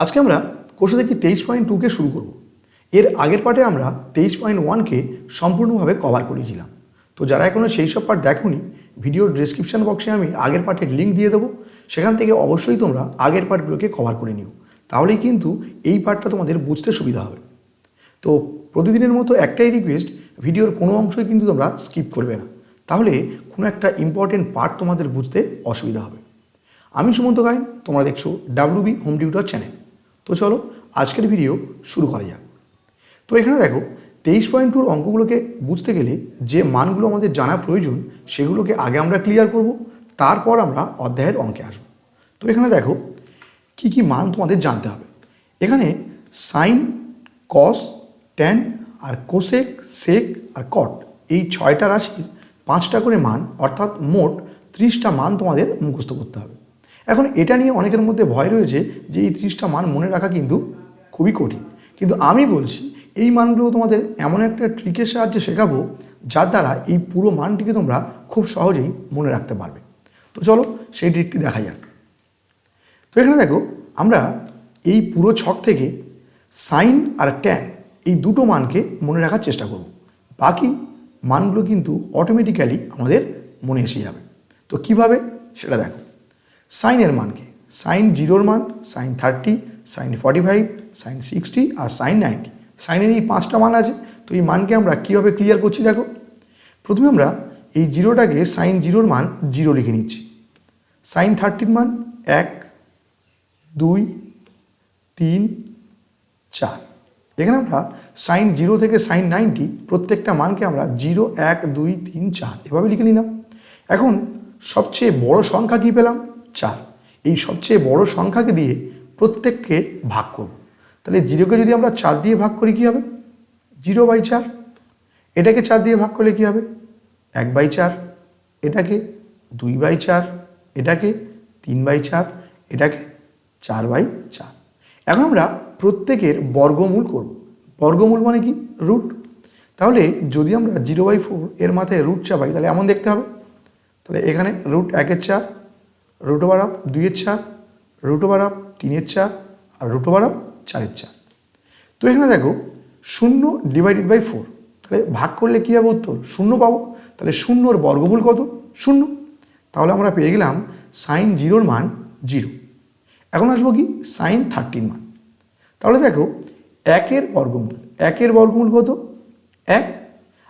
আজকে আমরা কোর্সে দেখি তেইশ পয়েন্ট টুকে শুরু করব। এর আগের পার্টে আমরা তেইশ পয়েন্ট ওয়ানকে সম্পূর্ণভাবে কভার করেছিলাম। তো যারা এখনও সেই সব পার্ট দেখোনি ভিডিওর ডিসক্রিপশন বক্সে আমি আগের পার্টের লিঙ্ক দিয়ে দেবো। সেখান থেকে অবশ্যই তোমরা আগের পার্টগুলোকে কভার করে নিও। তাহলেই কিন্তু এই পার্টটা তোমাদের বুঝতে সুবিধা হবে। তো প্রতিদিনের মতো একটাই রিকোয়েস্ট ভিডিওর কোনো অংশই কিন্তু তোমরা স্কিপ করবে না। তাহলে কোনো একটা ইম্পর্টেন্ট পার্ট তোমাদের বুঝতে অসুবিধা হবে। আমি সুমন্ত গাইন তোমরা দেখছ ডাব্লিউবি হোম টিউটার চ্যানেল তো চলো আজকের ভিডিও শুরু করা যাক। তো এখানে দেখো, তেইশ পয়েন্ট টুর অঙ্কগুলোকে বুঝতে গেলে যে মানগুলো আমাদের জানা প্রয়োজন, সেগুলোকে আগে আমরা ক্লিয়ার করব, তারপর আমরা অধ্যায়ের অঙ্কে আসব। তো এখানে দেখো, কি কি মান তোমাদের জানতে হবে। এখানে সাইন কস ট্যান আর কোসেক সেক আর কট এই ছয়টা রাশির পাঁচটা করে মান, অর্থাৎ মোট ত্রিশটা মান তোমাদের মুখস্থ করতে হবে। এখন এটা নিয়ে অনেকের মধ্যে ভয় রয়েছে যে এই ত্রিশটা মান মনে রাখা কিন্তু খুবই কঠিন। কিন্তু আমি বলছি, এই মানগুলো তোমাদের এমন একটা ট্রিকের সাহায্যে শেখাবো যার দ্বারা এই পুরো মানটিকে তোমরা খুব সহজেই মনে রাখতে পারবে। তো চলো সেই ট্রিকটি দেখা যাক তো এখানে দেখো, আমরা এই পুরো ছক থেকে সাইন আর ট্যান এই দুটো মানকে মনে রাখার চেষ্টা করব। বাকি মানগুলো কিন্তু অটোমেটিক্যালি আমাদের মনে এসে যাবে। তো কীভাবে? সেটা দেখো। সাইনের মানকে। সাইন জিরোর মান sine thirty sine forty five sine sixty আর সাইন নাইনটি সাইনের এই পাঁচটা মান আছে, তো এই মানকে আমরা কীভাবে ক্লিয়ার করছি দেখো? প্রথমে আমরা এই জিরোটাকে সাইন জিরোর মান জিরো লিখে নিচ্ছি। সাইন থার্টির মান এক, দুই, তিন, চার। এখানে আমরা সাইন জিরো থেকে সাইন নাইনটি প্রত্যেকটা মানকে আমরা জিরো এক, দুই, তিন, চার এভাবে লিখে নিলাম। এখন সবচেয়ে বড় সংখ্যা কী পেলাম? চার। এই সবচেয়ে বড় সংখ্যাকে দিয়ে প্রত্যেককে ভাগ করব। তাহলে জিরোকে যদি আমরা চার দিয়ে ভাগ করি কী হবে? জিরো বাই চার। এটাকে চার দিয়ে ভাগ করলে কী হবে? এক বাই চার। এটাকে দুই বাই চার। এটাকে তিন বাই চার। এটাকে চার বাই চার। এখন আমরা প্রত্যেকের বর্গমূল করব। বর্গমূল মানে কি? রুট। তাহলে যদি আমরা জিরো বাই ফোর এর মাথায় রুট চাপাই, তাহলে এমন দেখতে হবে। তাহলে এখানে রুট একের চার রুট ওভার আপ দুইয়ের চার, রুট ওভার আপ তিনের চার, আর রুট ওভার আপ চারের চার। তো এখানে দেখো, শূন্য ডিভাইডেড বাই ফোর তাহলে ভাগ করলে কী হবে উত্তর? শূন্য পাবো। তাহলে শূন্যর বর্গমূল কত? শূন্য। তাহলে আমরা পেয়ে গেলাম সাইন জিরোর মান জিরো এখন আসব কি? সাইন থার্টির মান। তাহলে দেখো, একের বর্গমূল। একের বর্গমূল কত? এক।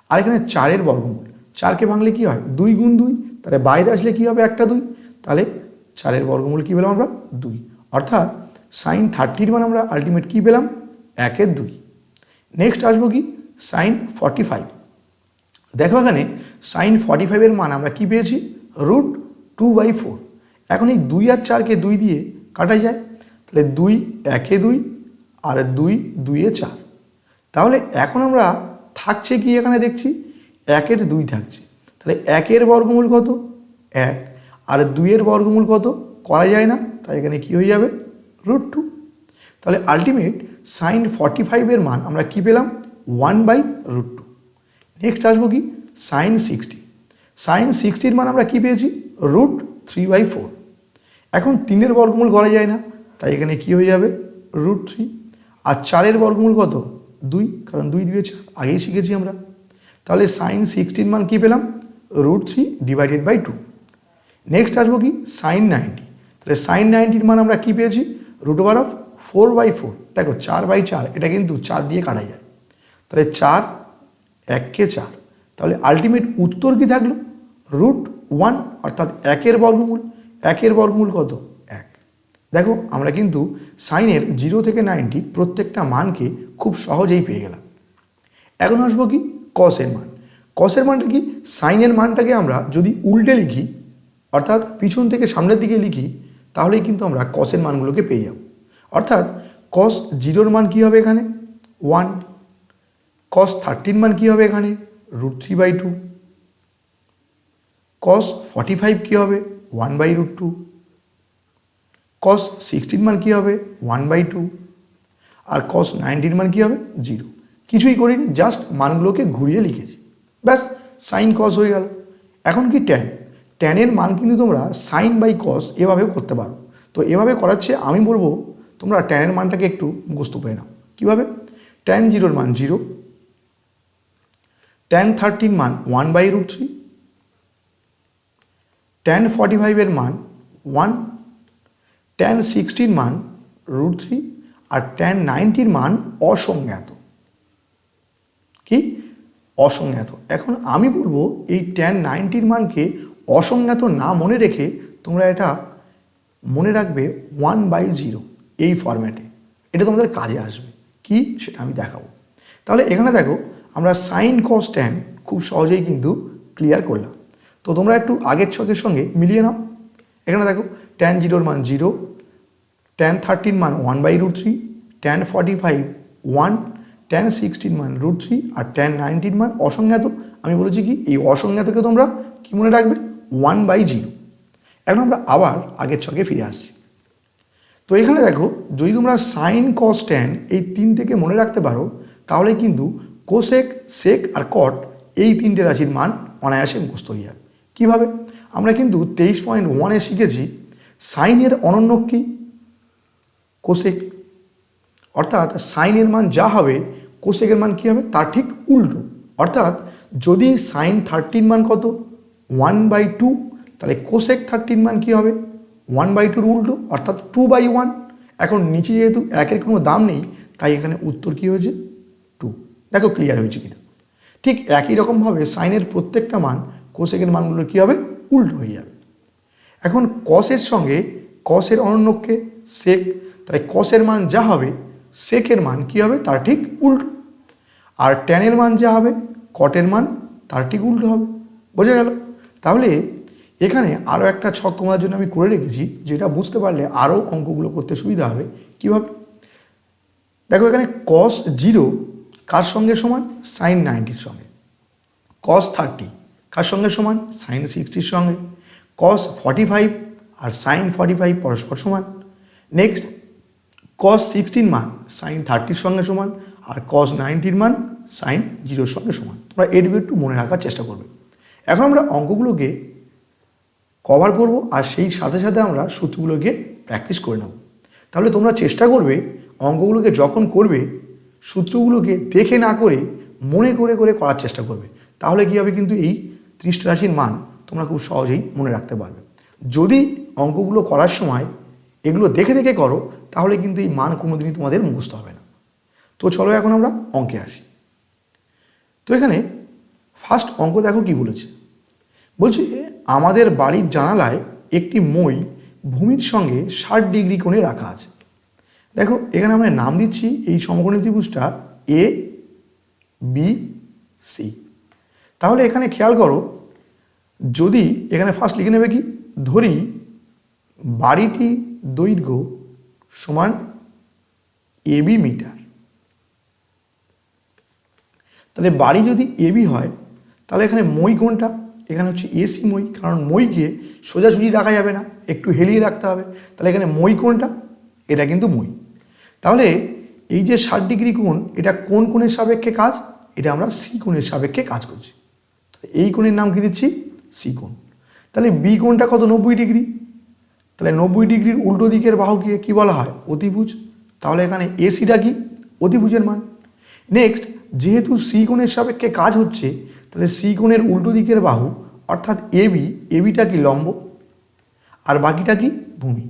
আর এখানে চারের বর্গমূল। চারকে ভাঙলে কি হয়? দুই গুণ দুই। তাহলে বাইরে আসলে কি হবে? একটা দুই। তাহলে চারের বর্গমূল কী পেলাম আমরা? দুই। অর্থাৎ সাইন থার্টির মান আমরা আলটিমেট কী পেলাম? একের দুই। নেক্সট আসব কি? সাইন ফর্টি ফাইভ দেখো এখানে সাইন ফর্টি ফাইভের মান আমরা কী পেয়েছি? রুট টু বাই ফোর এখন এই দুই আর চারকে দুই দিয়ে কাটা যায়। তাহলে দুই একে দুই, আর দুই দুইয়ে চার। তাহলে এখন আমরা থাকছে কি এখানে দেখছি? একের দুই থাকছে। তাহলে একের বর্গমূল কত? এক। আর দুইয়ের বর্গমূল কত? করা যায় না, তাই এখানে কি হয়ে যাবে? রুট টু তাহলে আলটিমেট সাইন ফর্টি ফাইভের মান আমরা কি পেলাম? One by root two next আসব কি? সাইন সিক্সটি সাইন সিক্সটির মান আমরা কি পেয়েছি? রুট থ্রি বাই ফোর এখন তিনের বর্গমূল করা যায় না, তাই এখানে কি হয়ে যাবে? রুট থ্রি আর চারের বর্গমূল কত? দুই, কারণ দুই দুয়ে চার, আগেই শিখেছি আমরা। তাহলে সাইন সিক্সটির মান কি পেলাম? Root three divided by two next আসব কি? সাইন নাইনটি তাহলে সাইন নাইনটির মান আমরা কী পেয়েছি? Root over of four by four দেখো, চার বাই চার, এটা কিন্তু চার দিয়ে কাটা যায়। তাহলে চার এককে চার। তাহলে আলটিমেট উত্তর কি থাকল? রুট ওয়ান অর্থাৎ একের বর্গমূল। একের বর্গমূল কত? এক। দেখো, আমরা কিন্তু সাইনের জিরো থেকে নাইনটি প্রত্যেকটা মানকে খুব সহজেই পেয়ে গেলাম। এখন আসব কি? কসের মান। কসের মানটা কি? সাইনের মানটাকে আমরা যদি উল্টে লিখি অর্থাৎ পিছন থেকে সামনের দিকে লিখি, তাহলেই কিন্তু আমরা কসের মানগুলোকে পেয়ে যাব। অর্থাৎ কস জিরোর মান কী হবে এখানে? ওয়ান কস থার্টিন মান কী হবে এখানে? Root three by two cos forty five কী হবে? One by root two cos sixty মান কী হবে? ওয়ান বাই টু আর কস নাইনটিন মান কী হবে? জিরো কিছুই করিনি জাস্ট মানগুলোকে ঘুরিয়ে লিখেছি। ব্যাস সাইন কস হয়ে গেল। এখন কি ট্যান ট্যানের মান কিন্তু তোমরা সাইন বাই কস এভাবেও করতে পারো। তো এভাবে করাচ্ছে আমি বলব, তোমরা ট্যানের মানটাকে একটু মুখস্থ করে নাও। কীভাবে? ট্যান জিরোর মান জিরো ট্যান থার্টিন মান one by root three tan forty ফাইভের মান ওয়ান ট্যান সিক্সটির মান রুট থ্রি আর ট্যান নাইনটির মান অসংজ্ঞাত। কি? অসংজ্ঞাত। এখন আমি বলব, এই ট্যান নাইনটির মানকে অসংজ্ঞাত না মনে রেখে তোমরা এটা মনে রাখবে ওয়ান বাই জিরো এই ফরম্যাটে এটা তোমাদের কাজে আসবে। কি? সেটা আমি দেখাবো। তাহলে এখানে দেখো, আমরা সাইন কস ট্যান খুব সহজেই কিন্তু ক্লিয়ার করলাম। তো তোমরা একটু আগের ছকের সঙ্গে মিলিয়ে নাও। এখানে দেখো ট্যান জিরোর মান জিরো ট্যান থার্টিন মান one by root three tan forty five one tan sixty মান রুট থ্রি আর ট্যান নাইনটিন মান অসংজ্ঞাত। আমি বলেছি কি, এই অসংজ্ঞাতকে তোমরা কি মনে রাখবে? ওয়ান বাই জিরো এখন আমরা আবার আগের ছকে ফিরে আসছি। তো এখানে দেখো, যদি তোমরা সাইন কস ট্যান এই তিনটেকে মনে রাখতে পারো, তাহলে কিন্তু কোসেক সেক আর কট এই তিনটে রাশির মান অনায়াসে মুখস্থ হয়ে কীভাবে? আমরা কিন্তু তেইশ পয়েন্ট ওয়ানে শিখেছি সাইনের অনন্য কী? কোসেক অর্থাৎ সাইনের মান যা হবে কোসেকের মান কী হবে? তার ঠিক উল্টো। অর্থাৎ যদি সাইন থার্টিন মান কত? ওয়ান বাই টু তাহলে কোসেক থার্টিন মান কী হবে? ওয়ান বাই টুর উল্টো, অর্থাৎ টু বাই ওয়ান এখন নিচে যেহেতু একের কোনো দাম নেই, তাই এখানে উত্তর কী হয়েছে? টু দেখো ক্লিয়ার হয়েছে কিনা। ঠিক একই রকমভাবে সাইনের প্রত্যেকটা মান কোসেকের মানগুলো কী হবে? উল্টো হয়ে যাবে। এখন কসের সঙ্গে কসের অনন্যকে সেক তাই কসের মান যা হবে সেকের মান কী হবে? তার ঠিক উল্টো। আর ট্যানের মান যা হবে কটের মান, তার ঠিক উল্টো হবে। বোঝা গেল? তাহলে এখানে আরও একটা ছক তোমাদের জন্য আমি করে রেখেছি, যেটা বুঝতে পারলে আরও অঙ্কগুলো করতে সুবিধা হবে। কীভাবে? দেখো এখানে কস জিরো কার সঙ্গে সমান? সাইন নাইনটির সঙ্গে। কস থার্টি কার সঙ্গে সমান? সাইন সিক্সটির সঙ্গে। কস ফর্টি ফাইভ আর সাইন ফর্টি ফাইভ পরস্পর সমান। নেক্সট কস সিক্সটিন মান সাইন থার্টির সঙ্গে সমান, আর কস নাইনটির মান সাইন জিরোর সঙ্গে সমান। তোমরা এটুকু একটু মনে রাখার চেষ্টা করবে। এখন আমরা অঙ্কগুলোকে কভার করব আর সেই সাথে সাথে আমরা সূত্রগুলোকে প্র্যাকটিস করে নেব। তাহলে তোমরা চেষ্টা করবে অঙ্কগুলোকে যখন করবে, সূত্রগুলোকে দেখে না করে, মনে করে করে করার চেষ্টা করবে। তাহলে কী হবে কিন্তু এই ত্রিশটা রাশির মান তোমরা খুব সহজেই মনে রাখতে পারবে। যদি অঙ্কগুলো করার সময় এগুলো দেখে দেখে করো, তাহলে কিন্তু এই মান কোনোদিনই তোমাদের মুখস্থ হবে না। তো চলো এখন আমরা অঙ্কে আসি। তো এখানে ফার্স্ট অঙ্ক দেখো কি বলেছে। বলছে আমাদের বাড়ির জানালায় একটি মই ভূমির সঙ্গে ষাট ডিগ্রি কোণে রাখা আছে। দেখো, এখানে আমরা নাম দিচ্ছি এই সমকোণী ত্রিভুজটা এ বি সি তাহলে এখানে খেয়াল করো, যদি এখানে ফার্স্ট লিখে নেবে কি? ধরি বাড়িটি দৈর্ঘ্য সমান এবি মিটার। তাহলে বাড়ি যদি এবি হয়, তাহলে এখানে মই কোনটা? এখানে হচ্ছে এসি মই, কারণ মইকে সোজাসুজি রাখা যাবে না, একটু হেলিয়ে রাখতে হবে। তাহলে এখানে মই কোনটা? এটা কিন্তু মই। তাহলে এই যে ষাট ডিগ্রি কোণ, এটা কোন কোণের সাপেক্ষে কাজ? এটা আমরা সি কোণের সাপেক্ষে কাজ করছি। এই কোণের নাম কি দিচ্ছি? সি কোণ। তাহলে বি কোণটা কত? নব্বই ডিগ্রি। তাহলে নব্বই ডিগ্রির উল্টো দিকের বাহুকে কি বলা হয়? অতিভুজ। তাহলে এখানে এসিটা কি? অতিভুজের মান। নেক্সট যেহেতু সি কোণের সাপেক্ষে কাজ হচ্ছে তাহলে সি কোণের উল্টো দিকের বাহু, অর্থাৎ এবি এবিটা কি লম্ব? আর বাকিটা কি ভূমি?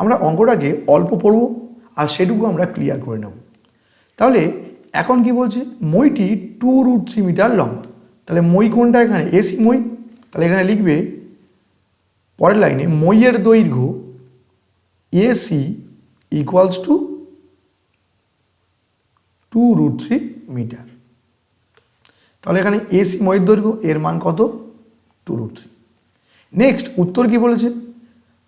আমরা অঙ্কটাকে অল্প পড়ব আর সেটুকু আমরা ক্লিয়ার করে নেব। তাহলে এখন কি বলছে? মইটি টু রুট থ্রি মিটার লম্বা। তাহলে মই কোনটা এখানে এসি মই। তাহলে এখানে লিখবে, পরের লাইনে মইয়ের দৈর্ঘ্য AC equals to two root three metre তাহলে এখানে এসি ময়ের দৈর্ঘ্য এর মান কত? টু রুট থ্রি নেক্সট উত্তর কি বলেছে?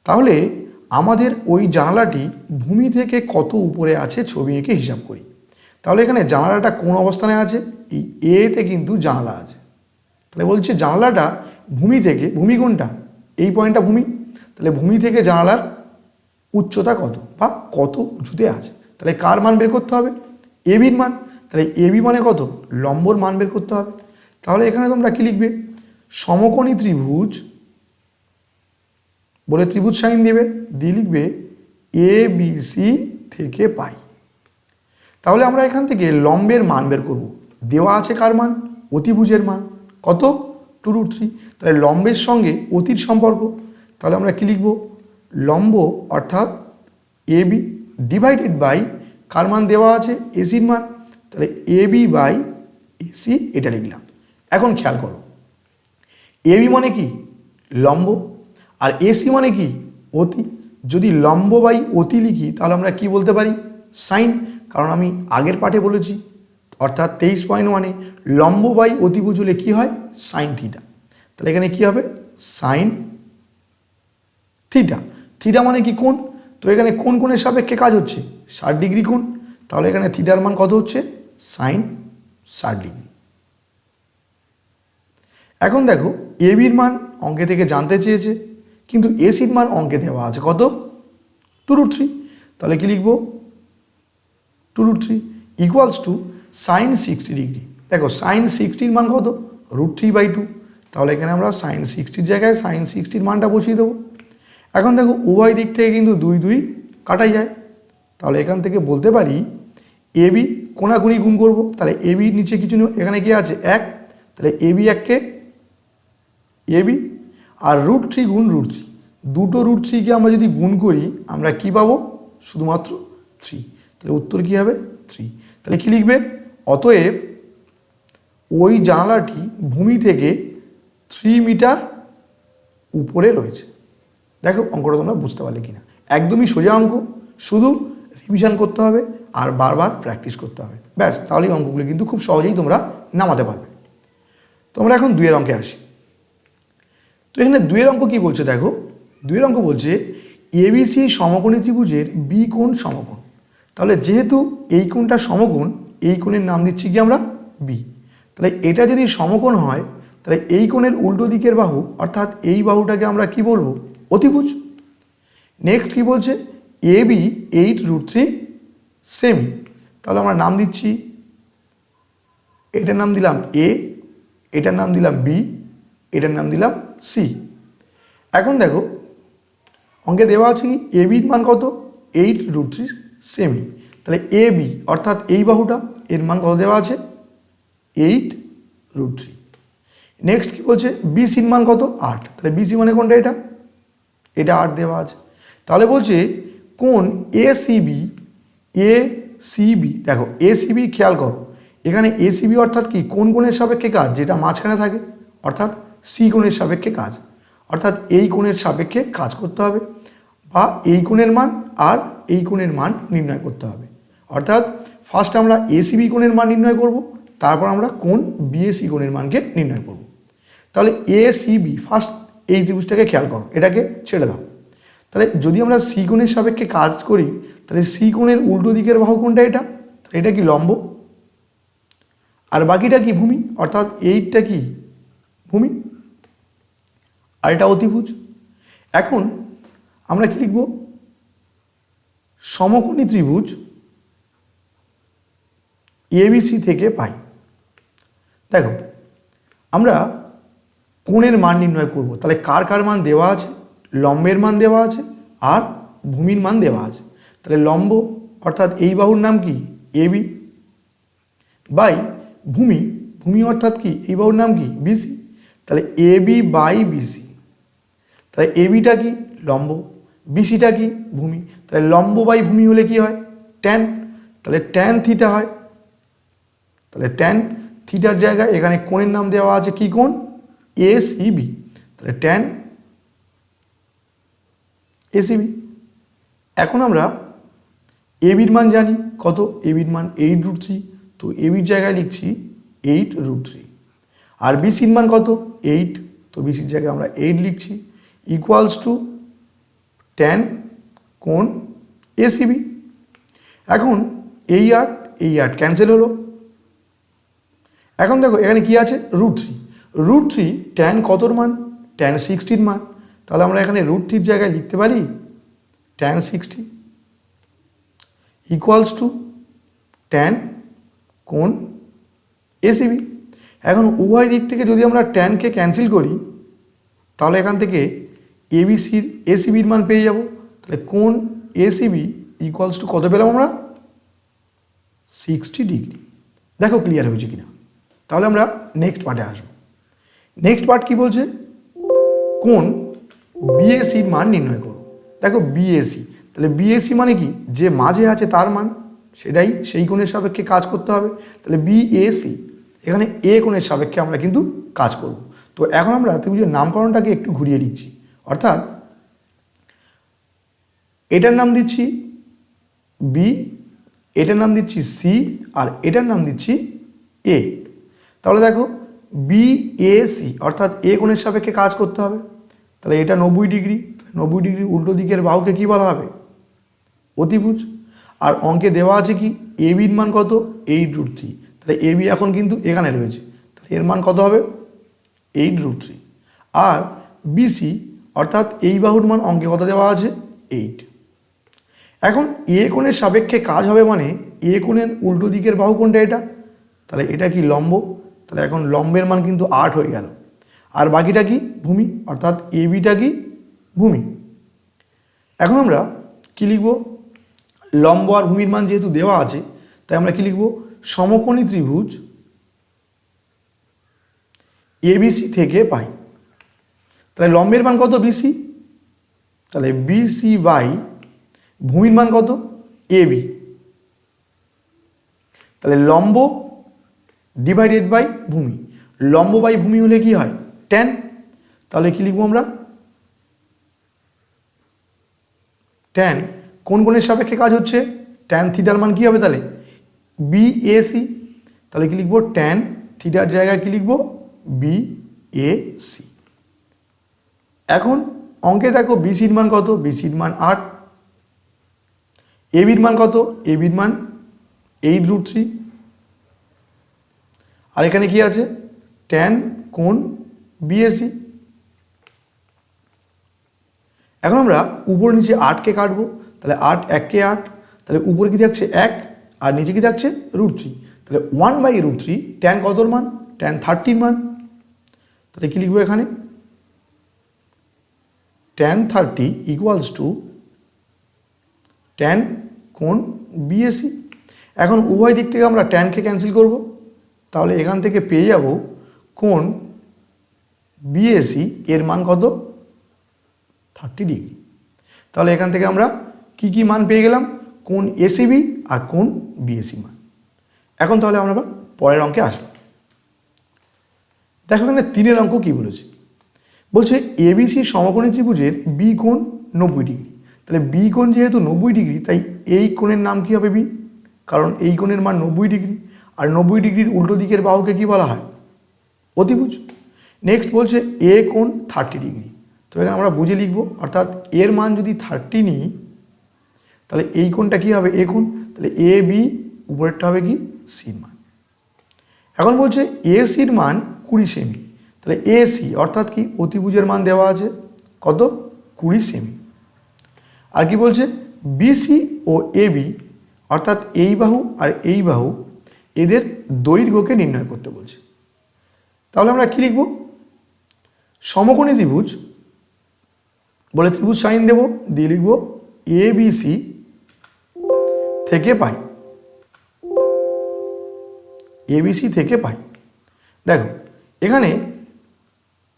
তাহলে আমাদের ওই জানালাটি ভূমি থেকে কত উপরে আছে ছবি এঁকে হিসাব করি। তাহলে এখানে জানালাটা কোন অবস্থানে আছে? এই এতে কিন্তু জানালা আছে। তাহলে বলছে জানালাটা ভূমি থেকে, ভূমি কোনটা? এই পয়েন্টটা ভূমি। তাহলে ভূমি থেকে জানালার উচ্চতা কত? বা কত উঁচুতে আছে? তাহলে কার মান বের করতে হবে? এবির মান। তাহলে এবি মানে কত? লম্বর মান বের করতে হবে। তাহলে এখানে তোমরা কি লিখবে? সমকোণী ত্রিভুজ বলে ত্রিভুজ সাইন দেবে, দিয়ে লিখবে এ বি সি থেকে পাই। তাহলে আমরা এখান থেকে লম্বের মান বের করব। দেওয়া আছে কার মান? অতিভুজের মান। কত? Two root three. তাহলে লম্বের সঙ্গে অতির সম্পর্ক। তাহলে আমরা কি লিখব? লম্ব অর্থাৎ এ বি ডিভাইডেড বাই কার মান দেওয়া আছে? এসির মান। তাহলে এ বি বাই এসি এটা লিখলাম। এখন খেয়াল করো। এবি মানে কি? লম্ব। আর এসি মানে কি? অতি। যদি লম্ব বাই অতি লিখি, তাহলে আমরা কি বলতে পারি? সাইন। কারণ আমি আগের পাঠে বলেছি, অর্থাৎ তেইশ পয়েন্ট ওয়ানে লম্ব বাই অতি বুঝলে কী হয়? Sine theta. তাহলে এখানে কি হবে? Sine theta. থিটা মানে কি কোন তো এখানে কোন কোণের সাপেক্ষে কাজ হচ্ছে? ষাট ডিগ্রি কোণ। তাহলে এখানে থিটার মান কত হচ্ছে? সাইন ষাট ডিগ্রি এখন দেখো এবির মান অঙ্কে থেকে জানতে চেয়েছে, কিন্তু এসির মান অঙ্কে দেওয়া আছে। কত? টু রুট থ্রি তাহলে কি লিখব? Two root three equals to sine sixty degree দেখো সাইন সিক্সটির মান কত? রুট থ্রি বাই টু তাহলে এখানে আমরা সাইন সিক্সটির জায়গায় সাইন সিক্সটির মানটা বসিয়ে দেবো। এখন দেখো, উভয় দিক থেকে কিন্তু দুই দুই কাটাই যায়। তাহলে এখান থেকে বলতে পারি এবি কোনাকুনি গুণ করব, তাহলে এবির নিচে কিছু নেই এখানে কি আছে? এক, তাহলে এবি এককে এবি আর রুট থ্রি গুণ রুট থ্রি দুটো রুট থ্রিকে আমরা যদি গুণ করি, আমরা কি পাবো? শুধুমাত্র থ্রি তাহলে উত্তর কী হবে? থ্রি তাহলে কী লিখবে? অতএব ওই জানালাটি ভূমি থেকে থ্রি মিটার উপরে রয়েছে। দেখো অঙ্কটা তোমরা বুঝতে পারলে কিনা। একদমই সোজা অঙ্ক, শুধু রিভিশন করতে হবে। আর বারবার প্র্যাকটিস করতে হবে। ব্যাস, তাহলেই অঙ্কগুলো কিন্তু খুব সহজেই তোমরা নামাতে পারবে। তোমরা এখন দুয়ের অঙ্কে আসি। তো এখানে দুয়ের অঙ্ক কি বলছে দেখো? দুয়ের অঙ্ক বলছে এবিসি সমকোণী ত্রিভুজের বি কোণ সমকোণ। তাহলে যেহেতু এই কোণটা সমকোণ, এই কোণের নাম দিচ্ছি কি আমরা? বি তাহলে এটা যদি সমকোণ হয়, তাহলে এই কোণের উল্টো দিকের বাহু, অর্থাৎ এই বাহুটাকে আমরা কি বলব? অতিভুজ। নেক্সট কি বলছে? A B eight root three semi তাহলে আমরা নাম দিচ্ছি। এটার নাম দিলাম এ এটার নাম দিলাম বি এটার নাম দিলাম সি এখন দেখো, অঙ্কে দেওয়া আছে কি? এ বির মান কত? এইট রুট থ্রি সেমি তাহলে এ বি অর্থাৎ এই বাহুটা, এর মান কত দেওয়া আছে? এইট রুট থ্রি নেক্সট কী বলছে? বিসির মান কত? আট। তাহলে বিসি মানে কোনটা এটা? এটা আট দেওয়া আছে। তাহলে বলছে, কোন এ সিবি এ সিবি দেখো এ সিবি খেয়াল করো, এখানে এ সিবি অর্থাৎ কি? কোন কোণের সাপেক্ষে কাজ? যেটা মাঝখানে থাকে, অর্থাৎ সি কোণের সাপেক্ষে কাজ। অর্থাৎ এই কোণের সাপেক্ষে কাজ করতে হবে, বা এই কোণের মান আর এই কোণের মান নির্ণয় করতে হবে। অর্থাৎ ফার্স্ট আমরা এসিবি কোণের মান নির্ণয় করব, তারপর আমরা কোন বিএসি কোণের মানকে নির্ণয় করব। তাহলে এ সিবি ফার্স্ট এই ত্রিভুজটাকে খেয়াল করো, এটাকে ছেড়ে দাও। তাহলে যদি আমরা সি কোণের সাপেক্ষে কাজ করি তাহলে সি কোণের উল্টো দিকের বাহু কোনটা এটা? এটা কি লম্ব? আর বাকিটা কি ভূমি? অর্থাৎ এইটটা কি ভূমি? আর এটা অতিভুজ। এখন আমরা কি লিখব? সমকোণী ত্রিভুজ এবিসি থেকে পাই। দেখো, আমরা কোণের মান নির্ণয় করব। তাহলে কার কার মান দেওয়া আছে? লম্বের মান দেওয়া আছে আর ভূমির মান দেওয়া আছে। তাহলে লম্ব, অর্থাৎ এই বাহুর নাম কি? এবি বাই ভূমি ভূমি অর্থাৎ কি? এই বাহুর নাম কি? বিসি তাহলে এবি বাই বিসি তাহলে এবিটা কি? লম্ব। বিসিটা কি? ভূমি। তাহলে লম্ব বাই ভূমি হলে কি হয়? ট্যান তাহলে ট্যান থিটা হয়। তাহলে ট্যান থিটার জায়গায় এখানে কোণের নাম দেওয়া আছে কি কোণ? এস ইবি তাহলে ট্যান এসিবি এখন আমরা এবির মান জানি, কত? এবির মান এইট রুট থ্রি তো এবির জায়গায় লিখছি এইট রুট থ্রি আর বিসির মান কত? এইট তো বিসির জায়গায় আমরা এইট লিখছি। ইকুয়ালস টু টেন কোন এসিবি এখন এই আট এই আট ক্যান্সেল হলো। এখন দেখো, এখানে কি আছে? Root three root three tan কতর মান? ট্যান সিক্সটির মান। তাহলে আমরা এখানে রুট থ্রির জায়গায় লিখতে পারি? Tan sixty equals to tan কোন এসিবি এখন উভয় দিক থেকে যদি আমরা ট্যানকে ক্যান্সেল করি, তাহলে এখান থেকে এবিসির এসিবির মান পেয়ে যাব। তাহলে কোন এসিবি ইকুয়ালস টু কত পেলাম আমরা? সিক্সটি ডিগ্রি দেখো ক্লিয়ার হয়েছে কিনা। তাহলে আমরা নেক্সট পার্টে আসব। নেক্সট পার্ট কি বলছে? কোন বিএসির মান নির্ণয় করো। দেখো বিএসি তাহলে বিএসি মানে কি? যে মাঝে আছে তার মান, সেটাই সেই কোণের সাপেক্ষে কাজ করতে হবে। তাহলে বিএসি এখানে এ কোণের সাপেক্ষে আমরা কিন্তু কাজ করব। তো এখন আমরা ত্রিভুজের নামকরণটাকে একটু ঘুরিয়ে দিচ্ছি অর্থাৎ এটার নাম দিচ্ছি বি এটার নাম দিচ্ছি সি আর এটার নাম দিচ্ছি এ তাহলে দেখো বি এ সি অর্থাৎ এ কোণের সাপেক্ষে কাজ করতে হবে। তাহলে এটা নব্বই ডিগ্রি নব্বই ডিগ্রি উল্টো দিকের বাহুকে কী বলা হবে? অতিভুজ। আর অঙ্কে দেওয়া আছে কি? এ বির মান কত? এইট রুট থ্রি তাহলে এ বি এখন কিন্তু এখানে রয়েছে। তাহলে এর মান কত হবে? এইট রুট থ্রি আর বিসি অর্থাৎ এই বাহুর মান অঙ্কে কত দেওয়া আছে? এইট এখন এ কোণের সাপেক্ষে কাজ হবে মানে এ কোণের উল্টো দিকের বাহু কোনটা এটা? তাহলে এটা কি লম্ব? তাহলে এখন লম্বের মান কিন্তু আট হয়ে গেল। আর বাকিটা কি? ভূমি। অর্থাৎ এ বিটা কি? ভূমি। এখন আমরা কি লিখব? লম্ব আর ভূমির মান যেহেতু দেওয়া আছে, তাই আমরা কি লিখব? সমকোণী ত্রিভুজ এবিসি থেকে পাই। তাহলে লম্বের মান কত বিসি তাহলে বিসি বাই ভূমির মান কত? এবি তাহলে লম্ব ডিভাইডেড বাই ভূমি। লম্ব বাই ভূমি হলে কি হয়? টেন তাহলে কি লিখব আমরা? ট্যান কোন কোণের সাপেক্ষে কাজ হচ্ছে? ট্যান থিটার মান কী হবে তাহলে? বি এ সি তাহলে কি লিখব? ট্যান থিটার জায়গায় কি লিখব? বি এ সি এখন অঙ্কে দেখো বিসির মান কত? বিসির মান আট। এবির মান কত? এবির মান এইট রুট থ্রি আর এখানে কি আছে? ট্যান কোন বিএসি এখন আমরা উপর নিচে আটকে কাটবো। তাহলে আট এককে আট, তাহলে উপরে কী থাকছে এক, আর নিচে কী থাকছে রুট থ্রি তাহলে one by root three tan কতর মান? ট্যান থার্টির মান। তাহলে কী লিখব এখানে? Tan thirty equals to tan কোন বিএসি এখন উভয় দিক থেকে আমরা ট্যানকে ক্যান্সেল করব। তাহলে এখান থেকে পেয়ে যাব কোন বিএসি এর মান কত? থার্টি ডিগ্রি তাহলে এখান থেকে আমরা কি কি মান পেয়ে গেলাম? কোন এসিবি আর কোন বিএসি মান। এখন তাহলে আমরা পরের অঙ্কে আসলাম দেখো এখানে তিনের অঙ্ক কি বলেছে? বলছে এবিসি সমকোণী ত্রিভুজের বি কোণ নব্বই ডিগ্রি। তাহলে বি কোণ যেহেতু নব্বই ডিগ্রি, তাই এই কোণের নাম কি হবে বি কারণ এই কোণের মান নব্বই ডিগ্রি। আর নব্বই ডিগ্রির উল্টো দিকের বাহুকে কি বলা হয়? অতিভুজ। নেক্সট বলছে এ কোণ থার্টি ডিগ্রি। তো এখানে আমরা বুঝে লিখব, অর্থাৎ এর মান যদি থার্টি নিই তাহলে এই কোণটা কী হবে? এ কোণ। তাহলে এ, বি, উপরেরটা হবে কি? সির মান। এখন বলছে এ সির মান কুড়ি সেমি। তাহলে এ, সি, অর্থাৎ কি? অতিভুজের মান দেওয়া আছে। কত? কুড়ি সেমি। আর কি বলছে? বিসি ও এ, বি, অর্থাৎ এই বাহু আর এই বাহু, এদের দৈর্ঘ্যকে নির্ণয় করতে বলছে। তাহলে আমরা কী লিখব? সমকোণী ত্রিভুজ, বলে ত্রিভুজ সাইন দেব। দিয়ে লিখব এ, বি, সি থেকে পাই। এবিসি থেকে পাই। দেখো, এখানে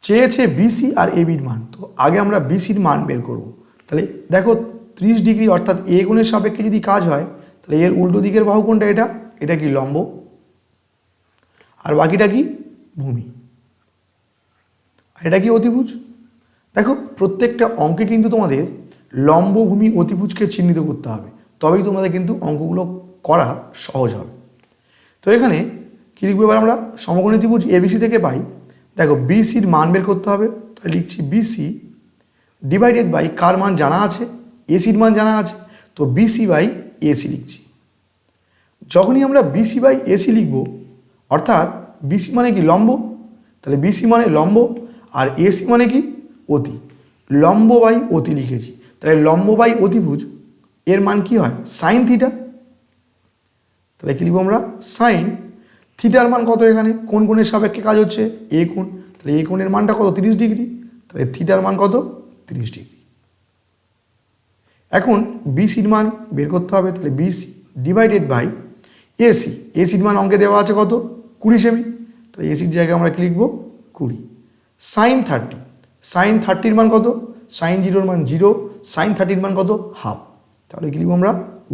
চেয়েছে বিসি আর এবির মান। তো আগে আমরা বিসির মান বের করব। তাহলে দেখো, ত্রিশ ডিগ্রি অর্থাৎ এ কোণের সাপেক্ষে যদি কাজ হয়, তাহলে এর উল্টো দিকের বাহু কোনটা এটা? এটা কি লম্ব? আর বাকিটা কি? ভূমি। আর এটা কি অতিভুজ? দেখো, প্রত্যেকটা অঙ্কে কিন্তু তোমাদের লম্ব ভূমি অতিভুজকে চিহ্নিত করতে হবে। তবেই তোমাদের কিন্তু অঙ্কগুলো করা সহজ হবে। তো এখানে কী লিখব এবার আমরা? সমকোণী ত্রিভুজ এবিসি থেকে পাই। দেখো বিসির মান বের করতে হবে। তাহলে লিখছি বিসি ডিভাইডেড বাই কার মান জানা আছে? এসির মান জানা আছে। তো বিসি বাই এসি লিখছি। যখনই আমরা বিসি বাই এসি লিখব, অর্থাৎ বিসি মানে কি লম্ব? তাহলে বিসি মানে লম্ব আর এসি মানে কি অতি। লম্ব বাই অতি লিখেছি। তাহলে লম্ব বাই অতিভুজ এর মান কি হয়? সাইন থিটা তাহলে কি লিখব আমরা? সাইন থিটার মান কত এখানে? কোন কোণের সাপেক্ষে কাজ হচ্ছে? এ কোণ। তাহলে এ কোণের মানটা কত? তিরিশ ডিগ্রি। তাহলে থিটার মান কত? তিরিশ ডিগ্রি। এখন বিসির মান বের করতে হবে। তাহলে বিসি ডিভাইডেড বাই এসি এসির মান অঙ্কে দেওয়া আছে কত? কুড়ি সেমি। তাহলে এসির জায়গায় আমরা কি লিখব? কুড়ি। সাইন থার্টি সাইন থার্টির মান কত? সাইন জিরোর মান জিরো সাইন থার্টির মান কত? হাফ তাহলে কি লিখব আমরা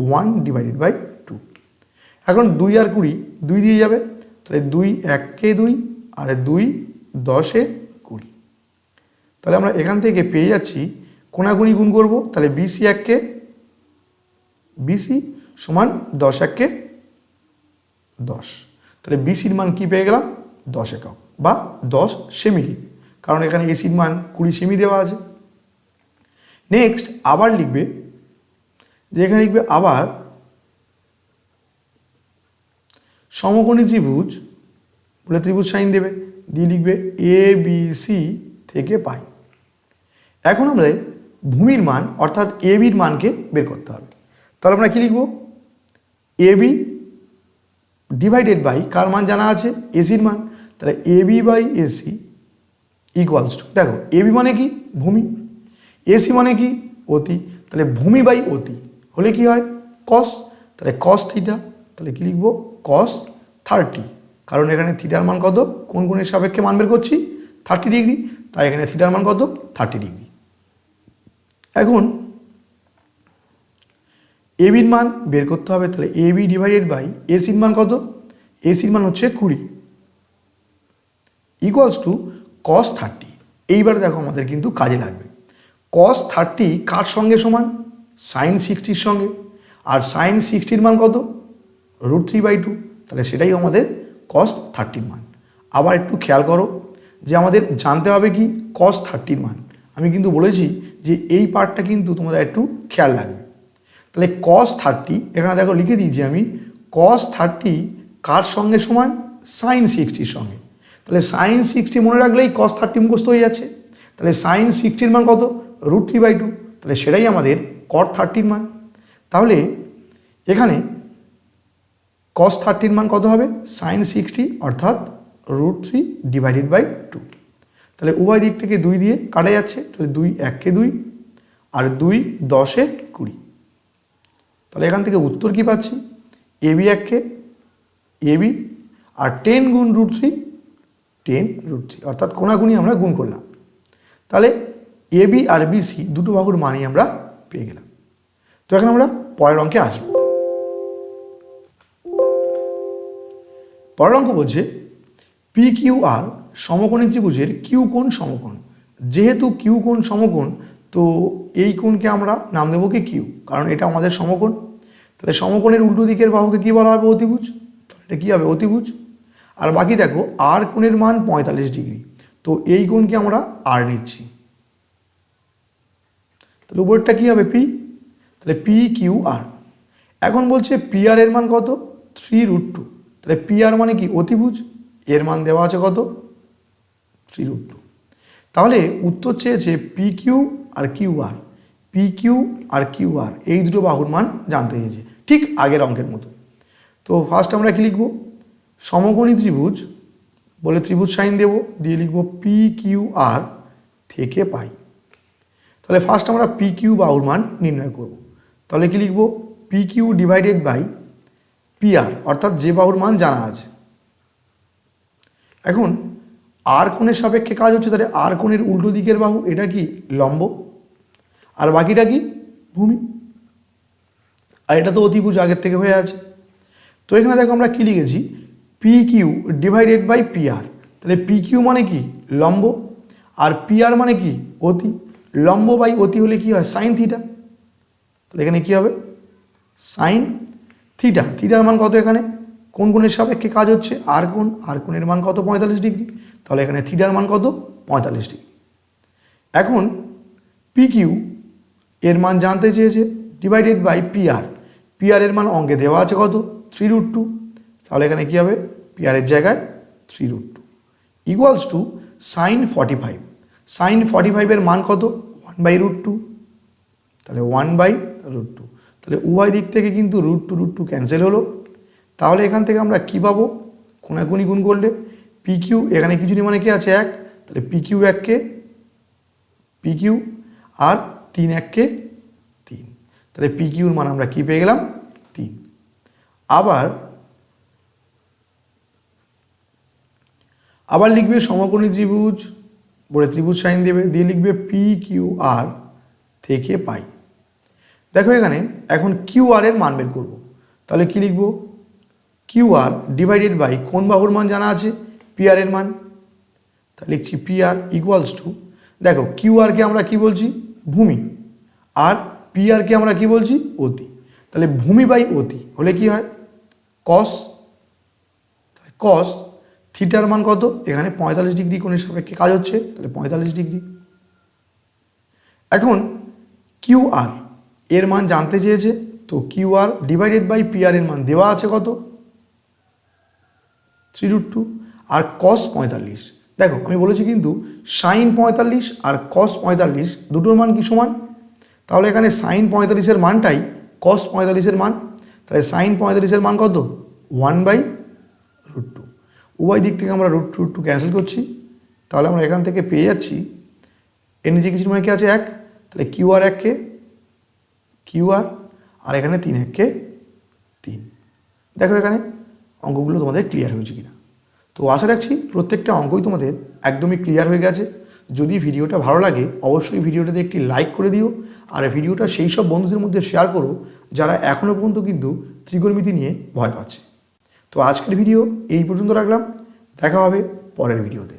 ওয়ান ডিভাইডেড বাই টু এখন দুই আর কুড়ি, দুই দিয়ে যাবে। তাহলে দুই এককে দুই, আর দুই দশে কুড়ি। তাহলে আমরা এখান থেকে পেয়ে যাচ্ছি কোনাগুনি গুণ করব, তাহলে বিসি এককে বিসি সমান দশ এককে দশ। তাহলে বিসির মান কি পেয়ে গেলাম? দশ একক, বা দশ সেমি কারণ এখানে এসির মান কুড়ি সেমি দেওয়া আছে। নেক্সট আবার লিখবে যে এখানে লিখবে আবার সমকোণী ত্রিভুজ, বলে ত্রিভুজ সাইন দেবে, দিয়ে লিখবে এ বি সি থেকে পাই। এখন আমাদের ভূমির মান, অর্থাৎ এ বির মানকে বের করতে হবে। তাহলে আমরা কি লিখব? এ বি ডিভাইডেড বাই কার মান জানা আছে? এসির মান। তাহলে A B by AC equals to দেখো এ বি মানে কি? ভূমি। এসি মানে কি? অতি। তাহলে ভূমি বাই অতি। হলে কি হয়? কস তাহলে কস থিটা তাহলে কি লিখব? কস থার্টি কারণ এখানে থিটার মান কত? কোন কোণের সাপেক্ষে মান বের করছি? থার্টি ডিগ্রি তাই এখানে থিটার মান কত? থার্টি ডিগ্রি এখন এবির মান বের করতে হবে, তাহলে এ বি ডিভাইডেড বাই এসির মান কত? এসির মান হচ্ছে কুড়ি। ইকুয়ালস টু কস থার্টি এইবার দেখো আমাদের কিন্তু কাজে লাগবে। কস থার্টি কার সঙ্গে সমান? সাইন সিক্সটির সঙ্গে, আর সাইন সিক্সটির মান কত? রুট থ্রি বাই টু তাহলে সেটাই আমাদের কস থার্টির মান। আবার একটু খেয়াল করো যে আমাদের জানতে হবে কি কস থার্টির মান। আমি কিন্তু বলেছি যে এই পার্টটা কিন্তু তোমরা একটু খেয়াল রাখবে তাহলে কস থার্টি এখানে দেখো লিখে দিয়েছি আমি কস থার্টি কার সঙ্গে সমান? সাইন সিক্সটির সঙ্গে। তাহলে সাইন সিক্সটি মনে রাখলেই কস থার্টি মুখস্থ হয়ে যাচ্ছে। তাহলে সাইন সিক্সটির মান কত? রুট থ্রি বাই টু তাহলে সেটাই আমাদের কট থার্টির মান। তাহলে এখানে কস থার্টির মান কত হবে? সাইন সিক্সটি অর্থাৎ root three divided by two তাহলে উভয় দিক থেকে দুই দিয়ে কাটা যাচ্ছে। তাহলে দুই এককে দুই, আর দুই দশে কুড়ি। তাহলে এখান থেকে উত্তর কি পাচ্ছি? এ বি এককে বি, আর টেন গুণ root three ten root three অর্থাৎ কোনাগুনি আমরা গুণ করলাম। তাহলে এ বি আর বি সি, দুটো বাহুর মানই আমরা পেয়ে গেলাম। তো এখন আমরা পরের অঙ্কে আসব। পরের অঙ্ক বলছে পি কিউ আর সমকোণী ত্রিভুজের কিউ কোণ সমকোণ। যেহেতু কিউ কোণ সমকোণ, তো এই কোণকে আমরা নাম দেবো কি কিউ? কারণ এটা আমাদের সমকোণ। তাহলে সমকোণের উল্টো দিকের বাহুকে কী বলা হবে? অতিভুজ। এটা কী হবে? অতিভুজ। আর বাকি দেখো, আর কোণের মান পঁয়তাল্লিশ ডিগ্রি। তো এই কোণকে আমরা আর নিচ্ছি। তাহলে উপরেরটা কী হবে পি তাহলে পি কিউ আর এখন বলছে পি আর এর মান কত? থ্রি রুট টু তাহলে পি আর মানে কি? অতিভুজ। এর মান দেওয়া আছে কত? থ্রি রুট টু তাহলে উত্তর চেয়েছে পি কিউ আর কিউ আর পি কিউ আর কিউ আর এই দুটো বাহুর মান জানতে চেয়েছে। ঠিক আগের অঙ্কের মতো। তো ফার্স্ট আমরা কি লিখব? সমকোণী ত্রিভুজ। বলে ত্রিভুজ সাইন দেব। দিয়ে লিখব পি কিউ আর থেকে পাই। তাহলে ফার্স্ট আমরা পি কিউ বাহুর মান নির্ণয় করব। তাহলে কি লিখব? P Q divided by P R অর্থাৎ যে বাহুর মান জানা আছে। এখন আর কোণের সাপেক্ষে কাজ হচ্ছে, তাহলে আর কোণের উল্টো দিকের বাহু, এটা কি? লম্ব। আর বাকিটা কি? ভূমি। আর এটা তো অতিভুজ আগের থেকে হয়ে আছে। তো এখানে দেখো আমরা কী লিখেছি? P Q divided by P R তাহলে পি কিউ মানে কি? লম্ব। আর পি আর মানে কি? অতি। লম্ব বাই অতি হলে কি হয়? সাইন থিটা তাহলে এখানে কি হবে? সাইন থিটা থিটার মান কত এখানে? কোন কোণের সাপেক্ষে কাজ হচ্ছে? আর কোণ। আর কোণের মান কত? পঁয়তাল্লিশ ডিগ্রি। তাহলে এখানে থিটার মান কত? পঁয়তাল্লিশ ডিগ্রি। এখন পি কিউ এর মান জানতে চেয়েছে divided by P R P R এর মান অঙ্কে দেওয়া আছে কত? থ্রি রুট টু তাহলে এখানে কী হবে? পি আর জায়গায় three root two equals to sine forty five sine forty ফাইভের মান কত? ওয়ান বাই রুট টু তাহলে ওয়ান বাই রুট টু তাহলে উভয় দিক থেকে কিন্তু root two root two cancel হলো। তাহলে এখান থেকে আমরা কী পাবো? কোনাকুনি গুণ করলে। পি কিউ এখানে কিছু মানে কি আছে? এক। তাহলে পি কিউ এককে পি কিউ আর তিন এককে তিন। তাহলে পি কিউর মান আমরা কি পেয়ে গেলাম? তিন। আবার আবার লিখবে সমকোণী ত্রিভুজ। বলে ত্রিভুজ সাইন দেবে দিয়ে লিখবে পি কিউ আর থেকে পাই। দেখো এখানে এখন কিউ আর এর মান বের করব। তাহলে কি লিখব? কিউ আর ডিভাইডেড বাই কোন বাহুর মান জানা আছে? পি আর এর মান। তাহলে লিখছি পি আর ইকুয়ালস টু দেখো কিউ আরকে আমরা কি বলছি? ভূমি। আর পি আরকে আমরা কি বলছি? অতি। তাহলে ভূমি বাই অতি হলে কি হয়? কস কস থিটার মান কত? এখানে পঁয়তাল্লিশ ডিগ্রি কোণের সাপেক্ষে কাজ হচ্ছে, তাহলে পঁয়তাল্লিশ ডিগ্রি। এখন কিউ আর, এর মান জানতে চেয়েছে, তো Q R divided by P R এর মান দেওয়া আছে কত? থ্রি রুট টু আর কস পঁয়তাল্লিশ। দেখো, আমি বলেছি কিন্তু সাইন পঁয়তাল্লিশ আর কস পঁয়তাল্লিশ, দুটোর মান কি সমান? তাহলে এখানে সাইন পঁয়তাল্লিশের মানটাই কস পঁয়তাল্লিশের মান। তাহলে সাইন পঁয়তাল্লিশের মান কত? ওয়ান বাই উভয় দিক থেকে আমরা রুট টু ক্যান্সেল করছি। তাহলে আমরা এখান থেকে পেয়ে যাচ্ছি। নিচে কিছু মানে কি আছে, এক। তাহলে কিউ আর এককে কিউ আর আর এখানে তিন এককে তিন। দেখো এখানে অঙ্কগুলো তোমাদের ক্লিয়ার হয়েছে কিনা। তো আশা রাখছি প্রত্যেকটা অঙ্কই তোমাদের একদমই ক্লিয়ার হয়ে গেছে। যদি ভিডিওটা ভালো লাগে, অবশ্যই ভিডিওটাতে একটি লাইক করে দিও। আর ভিডিওটা সেই সব বন্ধুদের মধ্যে শেয়ার করো, যারা এখনও পর্যন্ত কিন্তু ত্রিকোণমিতি নিয়ে ভয় পাচ্ছে। তো আজকের ভিডিও এই পর্যন্ত রাখলাম। দেখা হবে পরের ভিডিওতে।